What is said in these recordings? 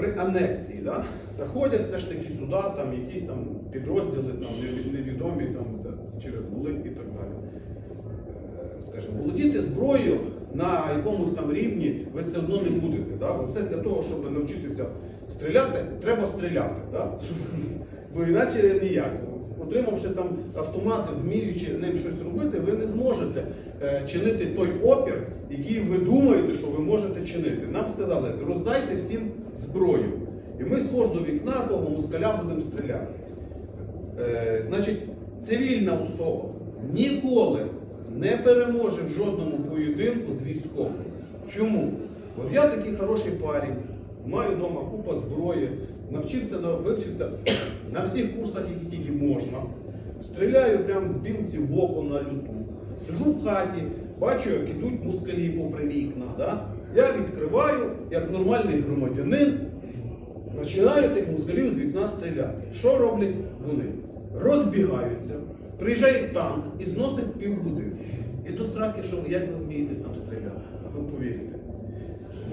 при анексії да, заходять все ж таки сюди, там якісь там підрозділи там, невідомі там, через Волинь і так далі. Е, Скажімо, володіти зброєю на якомусь там рівні ви все одно не будете. Да? Бо це для того, щоб навчитися стріляти, треба стріляти. Да? Бо іначе ніяк. Отримавши там автомат, вміючи ним щось робити, ви не зможете е, чинити той опір, який ви думаєте, що ви можете чинити. Нам сказали, роздайте всім зброю. І ми з кожного вікна того москаля будемо стріляти. Е, значить, цивільна особа ніколи не переможе в жодному поєдинку з військовим. Чому? От я такий хороший парень, маю вдома купа зброї, навчився, на- вивчився на всіх курсах, які тільки можна. Стріляю прям білці в око на люту. Сижу в хаті, бачу, як ідуть москалі попри вікна. Да? Я відкриваю, як нормальний громадянин, починаю тих москалів з вікна стріляти. Що роблять вони? Розбігаються, приїжджає танк і зносить півбудинку. І до сраки, що як ви вмієте там стріляти? Ви повірите.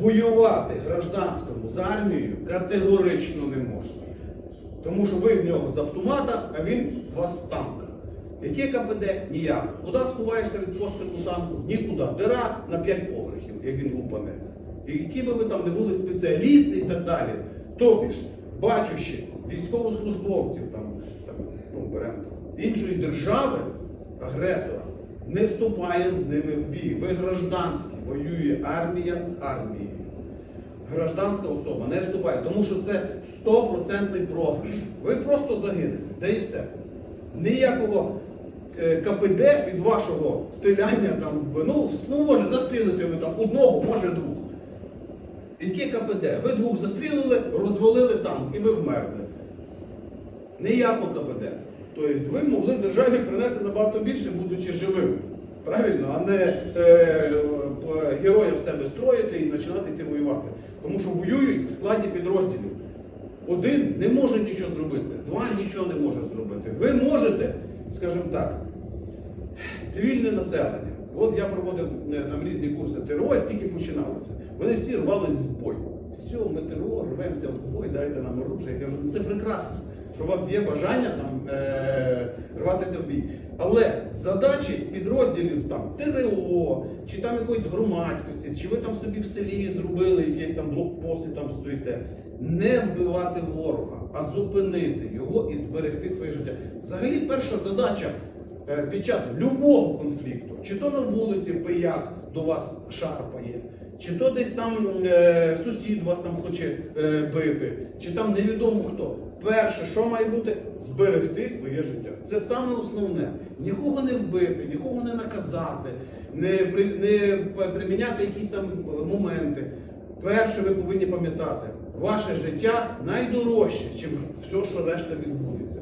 Воювати гражданському з армією категорично не можна. Тому що ви в нього з автомата, а він вас з танка. Яке КПД? Ніяк. Куди сховаєшся від пострілу танку? Нікуди. Дира на 5 поверхів, як він лупане. І які би ви там не були спеціалісти і так далі. Тобі ж, бачучи військовослужбовців там, там, ну, беремо, іншої держави, агресора, не вступаємо з ними в бій. Ви гражданські, воює армія з армією гражданська особа не вступає, тому що це 100% програш. Ви просто загинете, де і все. Ніякого КПД від вашого стріляння там, ну, ну може застрілити ви там одного, може двох. Яке КПД? Ви двох застрілили, розвалили танк і ви вмерли. Ніякого КПД. Тобто ви могли державі принести набагато більше, будучи живими. Правильно, а не е, героя в себе строїти і починати йти воювати. Тому що воюють в складі підрозділів. Один не може нічого зробити, два нічого не може зробити. Ви можете, скажімо так, цивільне населення. От я проводив е, там різні курси ТРО, як тільки починалося. Вони всі рвались в бой. Все, ми ТРО, рвемося в бой, дайте нам оружие. Я кажу, ну це прекрасно, що у вас є бажання там е- рватися в бій. Але задачі підрозділів там ТРО, чи там якоїсь громадськості, чи ви там собі в селі зробили якісь там блокпости там стоїте. Не вбивати ворога, а зупинити його і зберегти своє життя. Взагалі, перша задача під час любого конфлікту, чи то на вулиці пияк до вас шарпає, чи то десь там е, сусід вас там хоче е, бити, чи там невідомо хто. Перше, що має бути, зберегти своє життя. Це саме основне. Нікого не вбити, нікого не наказати, не, при, не приміняти якісь там е, моменти. Перше, ви повинні пам'ятати, ваше життя найдорожче, чим все, що решта відбудеться.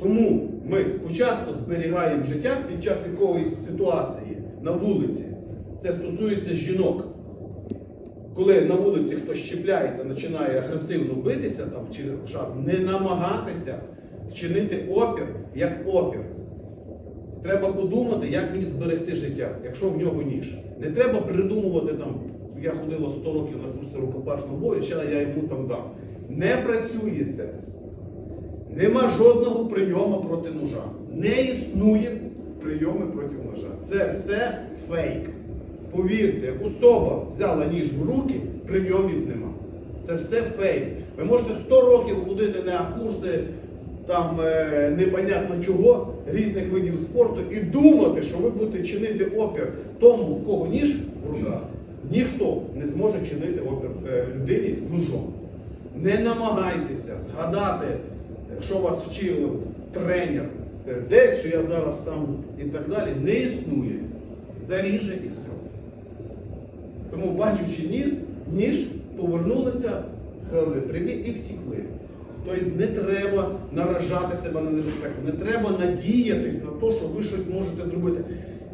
Тому ми спочатку зберігаємо життя під час якоїсь ситуації на вулиці. Це стосується жінок. Коли на вулиці хтось чіпляється, починає агресивно битися там, чи не намагатися вчинити опір як опір. Треба подумати, як мені зберегти життя, якщо в нього ніж. Не треба придумувати там, я ходила 100 років на курси рукопашного бою, ще я йому там дам. Не працює це. Нема жодного прийому проти ножа. Не існує прийоми проти ножа. Це все фейк. Повірте, як особа взяла ніж в руки, прийомів нема. Це все фейк. Ви можете 100 років ходити на курси там е, непонятно чого, різних видів спорту і думати, що ви будете чинити опір тому, в кого ніж в руках. Ніхто не зможе чинити опір е, людині з ножом. Не намагайтеся згадати, що вас вчив тренер, е, десь, що я зараз там і так далі, не існує. Заріже і все. Тому, бачучи ніж, ніж повернулися, сказали привіт і втікли. Тобто не треба наражати себе на небезпеку, не треба надіятись на те, що ви щось можете зробити.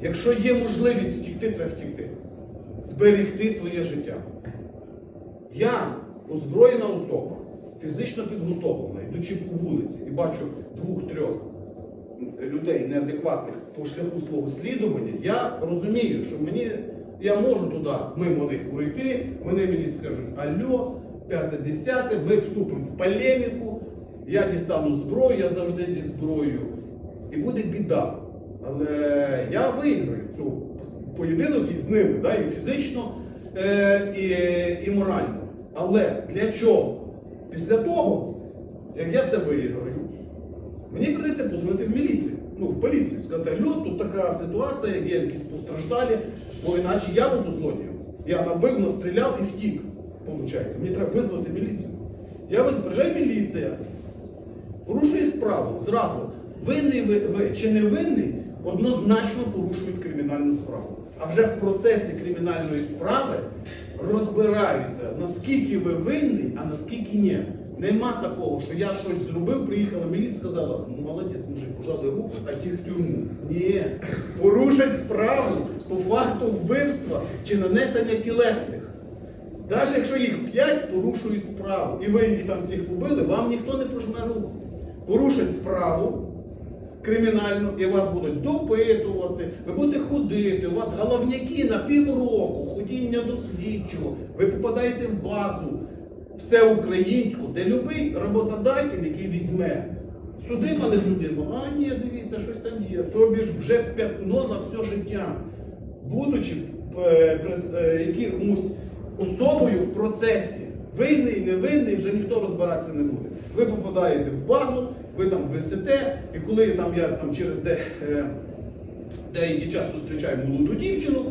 Якщо є можливість втікти, треба втікти. Зберегти своє життя. Я озброєна особа, фізично підготовлена, йдучи по вулиці і бачу двох-трьох людей неадекватних по шляху свого слідування, я розумію, що мені я можу туди мимо них пройти, вони мені скажуть, альо, п'яте, десяте, ми вступимо в полеміку, я дістану зброю, я завжди зі зброєю. І буде біда. Але я виграю цю поєдинок із ними, да, і фізично, е, і, і морально. Але для чого? Після того, як я це виграю, мені прийдеться позвонити в міліцію, ну, в поліцію, сказати, Льот, тут така ситуація, є якісь постраждалі, бо іначе я буду злодієм. Я набив, настріляв і втік. Получається. Мені треба визвати міліцію. Я визвав, міліція, порушує справу зразу. Винний ви, ви чи не винний, однозначно порушують кримінальну справу. А вже в процесі кримінальної справи розбираються, наскільки ви винний, а наскільки ні. Нема такого, що я щось зробив, приїхала міліція, сказала, ну молодець, мужик, пожали руку, а ті в тюрму. Ні. Порушать справу по факту вбивства чи нанесення тілесних. Навіть якщо їх п'ять, порушують справу, і ви їх там всіх побили, вам ніхто не пожме руку. Порушать справу кримінальну, і вас будуть допитувати, ви будете ходити, у вас головняки на півроку, ходіння до слідчого, ви попадаєте в базу всеукраїнську, де будь-який роботодатель, який візьме, судима не судима, а ні, дивіться, щось там є. Тобі ж вже п'ятно на все життя. Будучи е, е, якимось особою в процесі, винний, невинний, вже ніхто розбиратися не буде. Ви попадаєте в базу, ви там висите, і коли там я там через де, е, деякий час зустрічаю молоду дівчину,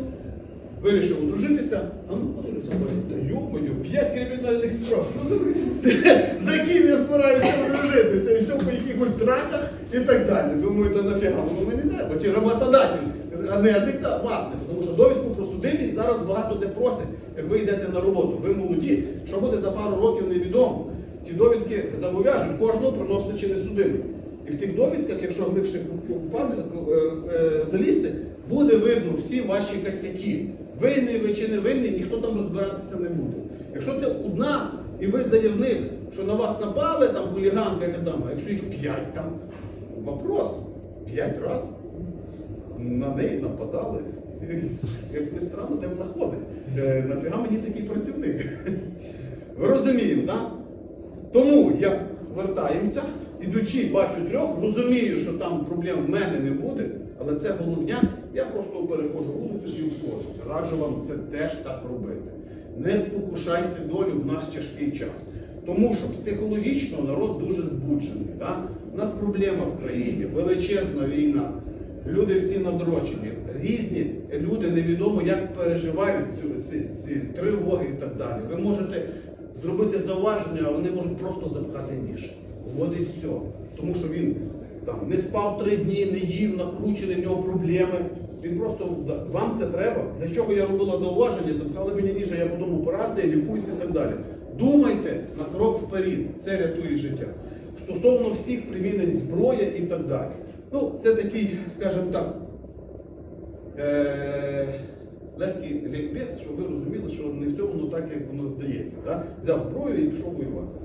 вирішив одружитися, а ну подивися, та йомою, п'ять кримінальних справ. Що це, за ким я збираюся одружитися? І все по якихось драках і так далі. Думаю, то нафіга воно мені треба. Чи роботодатель, а не адиктат. Тому що довідку про судимість зараз багато де просять, як ви йдете на роботу. Ви молоді, що буде за пару років невідомо. Ті довідки зобов'яжуть кожного приносити не судимий. І в тих довідках, якщо глибше е, е, залізти, буде видно всі ваші косяки. Винний ви чи не винний, ніхто там розбиратися не буде. Якщо це одна, і ви заявник, що на вас напали, там хуліганка і так далі, а якщо їх п'ять, там вопрос, п'ять разів на неї нападали. Як не странно, де вона ходить. Е, Нафіга мені такий працівник. Ви розуміємо, так? Тому я вертаємося, ідучи, бачу трьох, розумію, що там проблем в мене не буде, але це головня, я просто перехожу вулицю і входжу. Раджу вам це теж так робити. Не спокушайте долю в наш тяжкий час. Тому що психологічно народ дуже збуджений. Да? У нас проблема в країні, величезна війна. Люди всі надрочені, різні люди невідомо як переживають цю, ці, ці тривоги і так далі. Ви можете зробити зауваження, а вони можуть просто запхати ніж. От і все. Тому що він там не спав три дні, не їв, накручений, в нього проблеми. Він просто вам це треба. Для чого я робила зауваження, запхали мені ніж, а я потім операція, лікуюся і так далі. Думайте на крок вперед, це рятує життя. Стосовно всіх примінень зброї і так далі. Ну, це такий, скажімо так, е- легкий лікбез, щоб ви розуміли, що не все воно так, як воно здається. Да? Взяв зброю і пішов воювати.